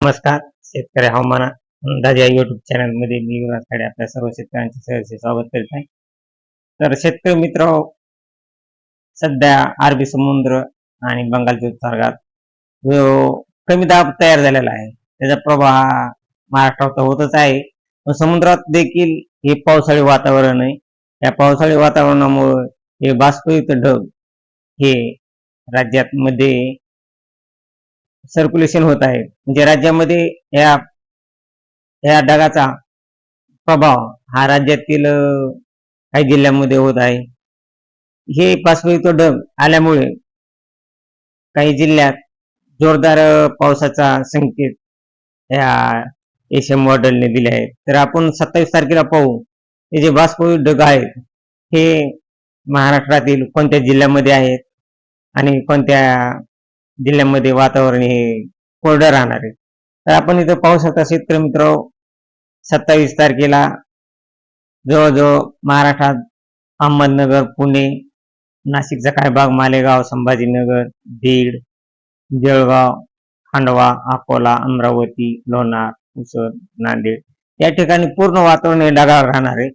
नमस्कार शेतकरी हवामान अंदाज या युट्यूब चॅनलमध्ये मी युवराज आपल्या सर्व शेतकऱ्यांचे सहर्ष स्वागत करीत आहे. तर शेतकरी मित्र सध्या अरबी समुद्र आणि बंगालच्या उपसागरात जो कमी दाब तयार झालेला आहे त्याचा प्रभाव हा महाराष्ट्रावर तर होतच आहे. पण समुद्रात देखील हे पावसाळी वातावरण आहे. या पावसाळी वातावरणामुळे हे बाष्पयुक्त ढग हे राज्यात मध्ये सर्क्युलेशन होत आहे. म्हणजे राज्यामध्ये या या ढगाचा प्रभाव हा राज्यातील काही जिल्ह्यांमध्ये होत आहे. हे पार्श्वयुक्त ढग आल्यामुळे काही जिल्ह्यात जोरदार पावसाचा संकेत या एशियन मॉडेलने दिले आहेत. तर आपण सत्तावीस तारखेला पाहू हे जे बाष्पयुक्त ढग आहेत हे महाराष्ट्रातील कोणत्या जिल्ह्यामध्ये आहेत आणि कोणत्या जिल्ह्यामध्ये वातावरण हे कोरडं राहणार आहे. तर आपण इथं पाहू शकता शेतकरी मित्र सत्तावीस तारखेला जवळजवळ महाराष्ट्रात अहमदनगर पुणे नाशिकचा काही भाग मालेगाव संभाजीनगर बीड जळगाव खांडवा अकोला अमरावती लोणार उसर नांदेड या ठिकाणी पूर्ण वातावरण हे ढगाळ राहणार आहे.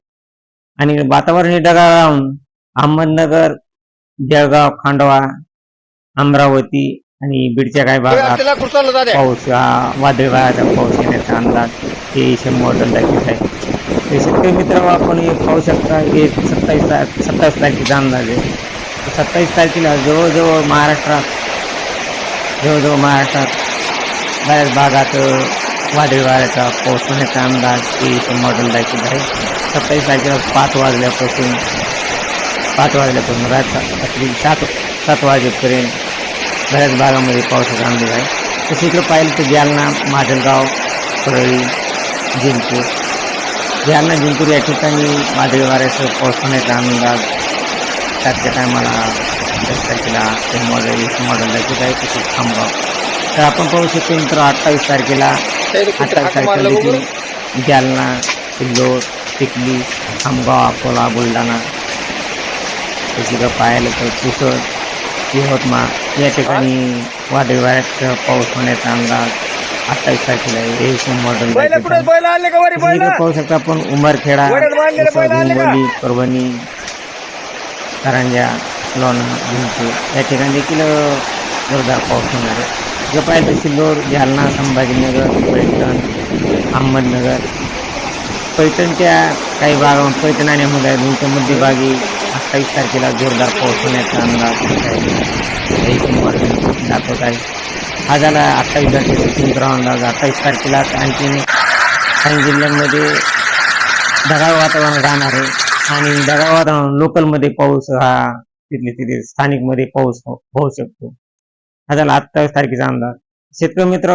आणि वातावरण हे ढगाळ राहून अहमदनगर जळगाव खांडवा अमरावती आणि बीडच्या काही भागात पाऊस हा वादळी वाऱ्याचा पाऊस येण्याचा अंदाज हे शंभर दाखवत आहे. ते शेतकरी मित्र आपण हे पाहू शकता हे सत्तावीस तार सत्तावीस तारखेचा अंदाज आहे. सत्तावीस तारखेला जवळजवळ महाराष्ट्रात जवळजवळ महाराष्ट्रात बऱ्याच भागात वादळी वाऱ्याचा पाऊस होण्याचा अंदाज हे मॉडेल दाखवत आहे. सत्तावीस तारखेला पाच वाजल्यापासून पाच वाजल्यापासून रात्री सात सात वाजेपर्यंत बऱ्याच भागामध्ये पावसाचा अंदाज आहे. तसं इकडं पाहिलं तर जालना माजलगाव परळी जिंतूर. जालना जिंतूर या ठिकाणी वादळी वाऱ्याचं पाऊस होण्याचा अंदाज त्याच्या टायमाला दस तारखेला ते मॉडेल मॉडेल दाखवत आहे तसेच खामगाव. तर आपण पाहू शकतो मित्र अठ्ठावीस तारखेला अठ्ठावीस तारखेला देखील जालना सिल्लोड चिखली खामगाव अकोला बुलढाणा. तसं पाहिलं तर पुसद यवतमाळ या ठिकाणी वादळी पाऊस होण्याचा अंदाज अठ्ठावीस तारखेला आहे. हे मॉडेल बैल कुठे बैल आले का वरी? बैल इकडे पाहू शकता आपण उमरखेडा? हिंगोली परभणी कारंजा लोणा जिंतूर. या ठिकाणी देखील जोरदार पाऊस होणार आहे. पाहिलं तर सिल्लोड जालना संभाजीनगर पैठण अहमदनगर पैठणच्या काही भागामध्ये पैठण आणि अहमदनगर मध्यभागी अठ्ठावीस तारखेला जोरदार पाऊस होण्याचा अंदाज आहे. दाखवत आहे. हा झाला अठ्ठावीस तारखेचा तीन अंदाज. अठ्ठावीस तारखेला आणखीन काही जिल्ह्यांमध्ये ढगाळ वातावरण राहणार आहे. आणि ढगाळ वातावरण लोकलमध्ये पाऊस हा तिथले तिथे स्थानिकमध्ये पाऊस हो-, होऊ शकतो. हा झाला अठ्ठावीस तारखेचा अंदाज. शेतकरी मित्र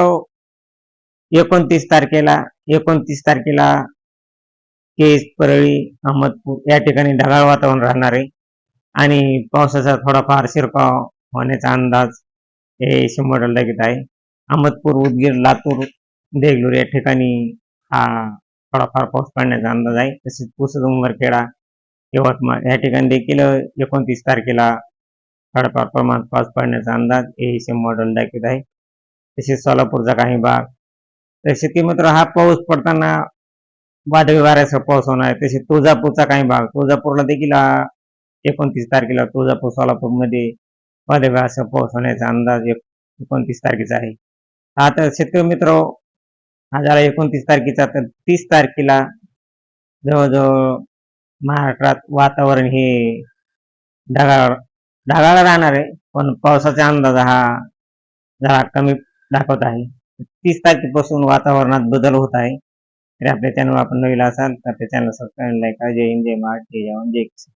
एकोणतीस तारखेला एकोणतीस तारखेला केस परळी अहमदपूर या ठिकाणी ढगाळ वातावरण राहणार आहे. आणि पावसाचा थोडाफार शिरकाव होण्याचा अंदाज हे शंभर टक्के आहे. अहमदपूर उदगीर लातूर देगलूर या ठिकाणी हा थोडाफार पाऊस पडण्याचा अंदाज आहे. तसेच पुसद उंबरखेडा यवतमाळ या ठिकाणी देखील एकोणतीस तारखेला थोडाफार प्रमाणात पाऊस पडण्याचा अंदाज हे शंभर दाखवत आहे. तसेच सोलापूरचा काही भाग. तर शेती मात्र हा पाऊस पडताना वादळी वाऱ्याचा पाऊस होणार आहे. तसेच तुळजापूरचा काही भाग तुळजापूरला देखील हा एकोणतीस तारखेला तुळजापूर सोलापूरमध्ये वादळी वाऱ्याचा पाऊस होण्याचा अंदाज एक- एकोणतीस तारखेचा आहे. आता शेतकरी मित्र हा झाला एकोणतीस तारखेचा तर तीस तारखेला जवळजवळ महाराष्ट्रात वातावरण हे ढगाळ ढगाळ राहणार आहे पण पावसाचा अंदाज हा जरा कमी दाखवत आहे. तीस तारखेपासून वातावरणात बदल होत आहे. आपल्या चॅनल आपण नवीन असाल तर आपल्या चॅनल सबस्क्राईब लाईक करा. जय हिंद जय महाराष्ट्र जय जवान जय किसान.